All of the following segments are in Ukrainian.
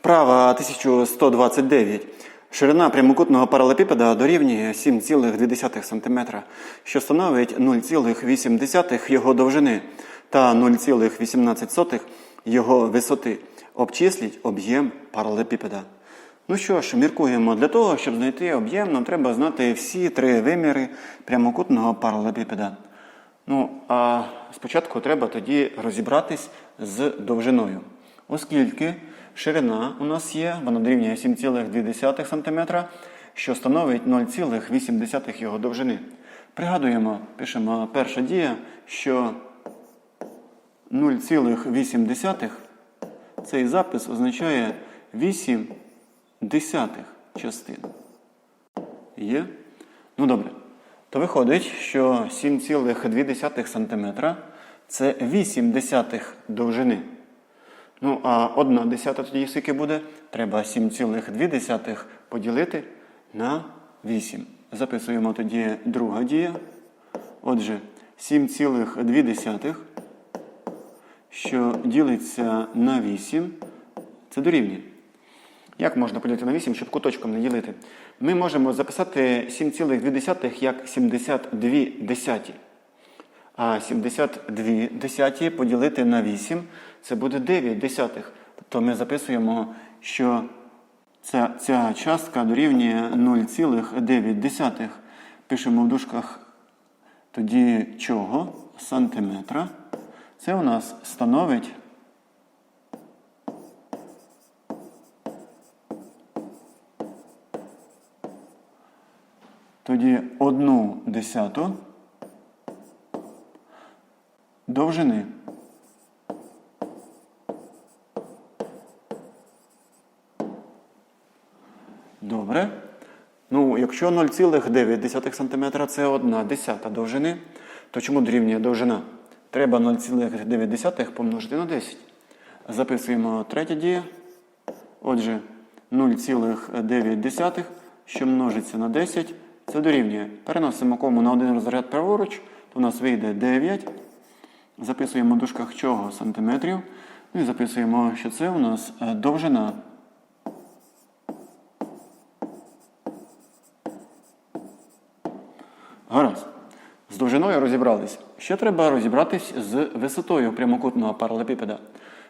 Вправа 1129. Ширина прямокутного паралепіпеда дорівнює 7,2 см, що становить 0,8 його довжини та 0,18 його висоти. Обчисліть об'єм паралепіпеда. Ну що ж, міркуємо. Для того, щоб знайти об'єм, нам треба знати всі три виміри прямокутного паралепіпеда. Ну, а спочатку треба тоді розібратись з довжиною. Оскільки ширина у нас є, вона дорівнює 7,2 см, що становить 0,8 його довжини. Пригадуємо, пишемо перша дія, що 0,8 цей запис означає 8 десятих частин. Є? Ну добре. То виходить, що 7,2 см це 8 десятих довжини. Ну, а 1 десята тоді скільки буде? Треба 7,2 поділити на 8. Записуємо тоді друга дія. Отже, 7,2, що ділиться на 8, це дорівнює. Як можна поділити на 8, щоб куточком не ділити? Ми можемо записати 7,2 як 72 десяті. А 72 десяті поділити на 8 це буде 9 десятих. Тобто ми записуємо, що ця, ця частка дорівнює 0,9. Пишемо в дужках тоді чого? Сантиметра. Це у нас становить тоді одну десяту довжини. Добре. Ну, якщо 0,9 см це одна десята довжини, то чому дорівнює довжина? Треба 0,9 помножити на 10. Записуємо третя дія. Отже, 0,9, що множиться на 10, це дорівнює. Переносимо кому на один розряд праворуч, то у нас вийде 9. Записуємо в дужках чого сантиметрів. Ну і записуємо, що це у нас е, довжина. Гаразд. З довжиною розібрались. Ще треба розібратись з висотою прямокутного паралепіпеда.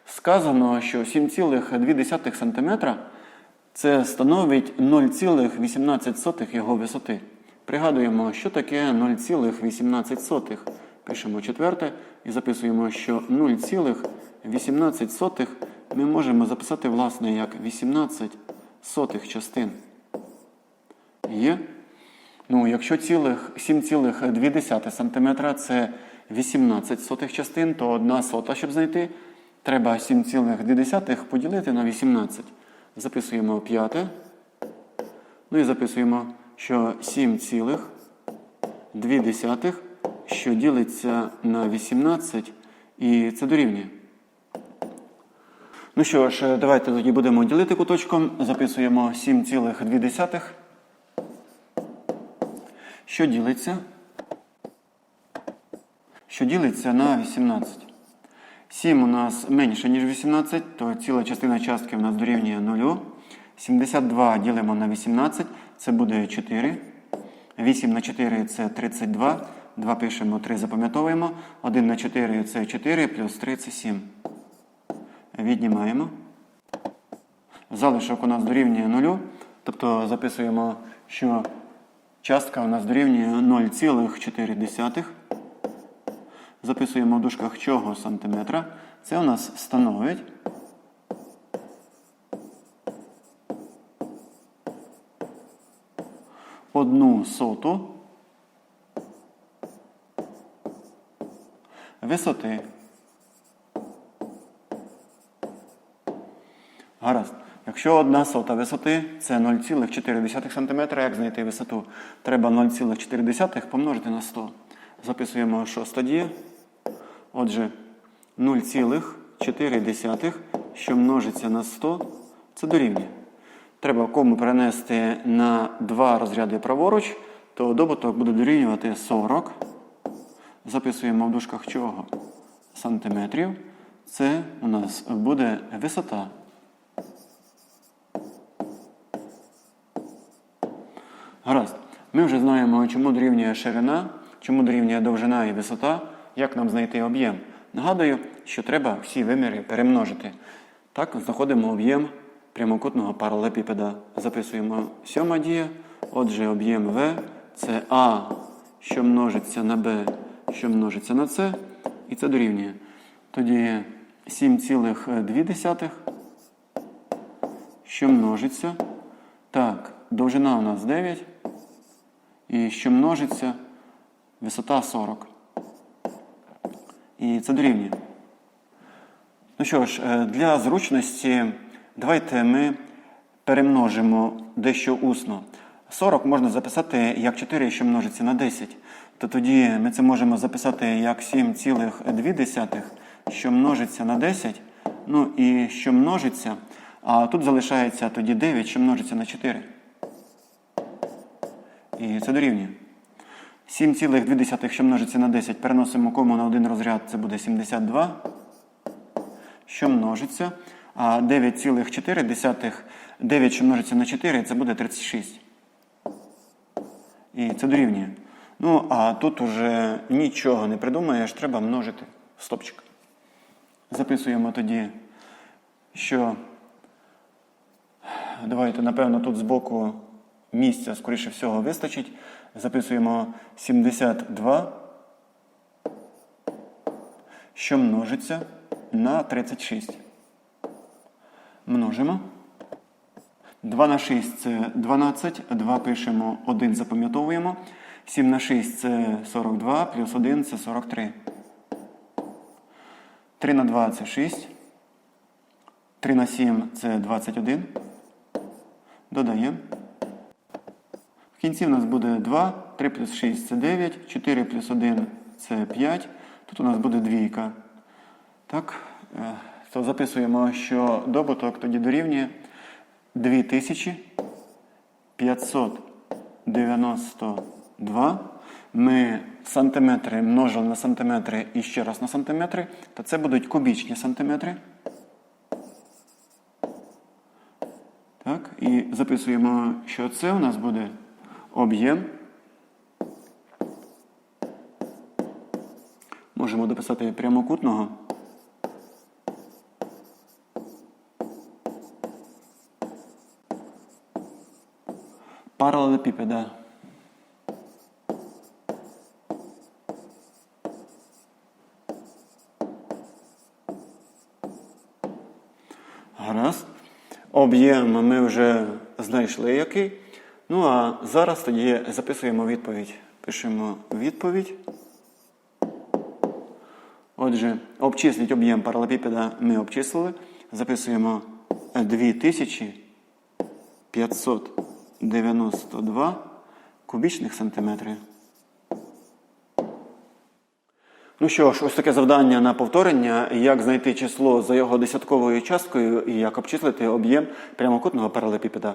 Сказано, що 7,2 см це становить 0,18 його висоти. Пригадуємо, що таке 0,18. Пишемо четверте і записуємо, що 0,18 ми можемо записати, власне, як 18 сотих частин. Є? Ну, якщо цілих 7,2 см це 18 сотих частин, то 1 сота, щоб знайти, треба 7,2 поділити на 18. Записуємо п'яте. Ну і записуємо, що 7,2, що ділиться на 18, і це дорівнює. Ну що ж, давайте тоді будемо ділити куточком. Записуємо 7,2. Що ділиться? Що ділиться на 18. 7 у нас менше, ніж 18, то ціла частина частки у нас дорівнює 0. 72 ділимо на 18, це буде 4. 8 на 4 це 32. 2 пишемо, 3 запам'ятовуємо. 1 на 4 це 4, плюс 3 це 7. Віднімаємо. Залишок у нас дорівнює 0. Тобто записуємо, що частка у нас дорівнює 0,4. Записуємо в дужках чого сантиметра. Це у нас становить одну соту висоти. Гаразд. Якщо одна сота висоти це 0,4 см, як знайти висоту? Треба 0,4 помножити на 100. Записуємо шоста дія. Отже, 0,4, що множиться на 100, це дорівнює. Треба кому перенести на два розряди праворуч, то добуток буде дорівнювати 40. Записуємо в дужках чого? Сантиметрів. Це у нас буде висота. Гаразд. Ми вже знаємо, чому дорівнює ширина, чому дорівнює довжина і висота, як нам знайти об'єм. Нагадую, що треба всі виміри перемножити. Так, знаходимо об'єм прямокутного паралепіпеда. Записуємо сьома дія. Отже, об'єм В це А, що множиться на Б, що множиться на С, і це дорівнює. Тоді 7,2, що множиться. Так, довжина у нас 9. І що множиться, висота 40. І це дорівнює. Ну що ж, е, для зручності давайте ми перемножимо дещо усно. 40 можна записати як 4, що множиться на 10. То тоді ми це можемо записати як 7,2, що множиться на 10. Ну і що множиться. А тут залишається тоді 9, що множиться на 4. І це дорівнює. 7,2, що множиться на 10, переносимо кому на один розряд, це буде 72, що множиться. А 9,4, 9, що множиться на 4, це буде 36. І це дорівнює. Ну, а тут уже нічого не придумаєш, треба множити стопчик. Записуємо тоді, що давайте, напевно, тут збоку місця, скоріше всього, вистачить. Записуємо 72, що множиться на 36. Множимо. 2 на 6 це 12, 2 пишемо, 1 запам'ятовуємо. 7 на 6 це 42, плюс 1 це 43. 3 на 2 це 6. 3 на 7 це 21. Додаємо. В кінці в нас буде 2, 3 плюс 6 це 9, 4 плюс 1 це 5. Тут у нас буде двійка. Так, е, то записуємо, що добуток тоді дорівнює 2592. Ми сантиметри множили на сантиметри і ще раз на сантиметри, то це будуть кубічні сантиметри. Так, і записуємо, що це у нас буде об'єм. Можемо дописати прямокутного. Паралелепіпеда. Гаразд. Об'єм ми вже знайшли який. Ну а зараз тоді записуємо відповідь. Пишемо відповідь. Отже, обчисліть об'єм паралепіпеда ми обчислили. Записуємо 2592 кубічних сантиметри. Ну що ж, ось таке завдання на повторення, як знайти число за його десятковою часткою і як обчислити об'єм прямокутного паралепіпеда.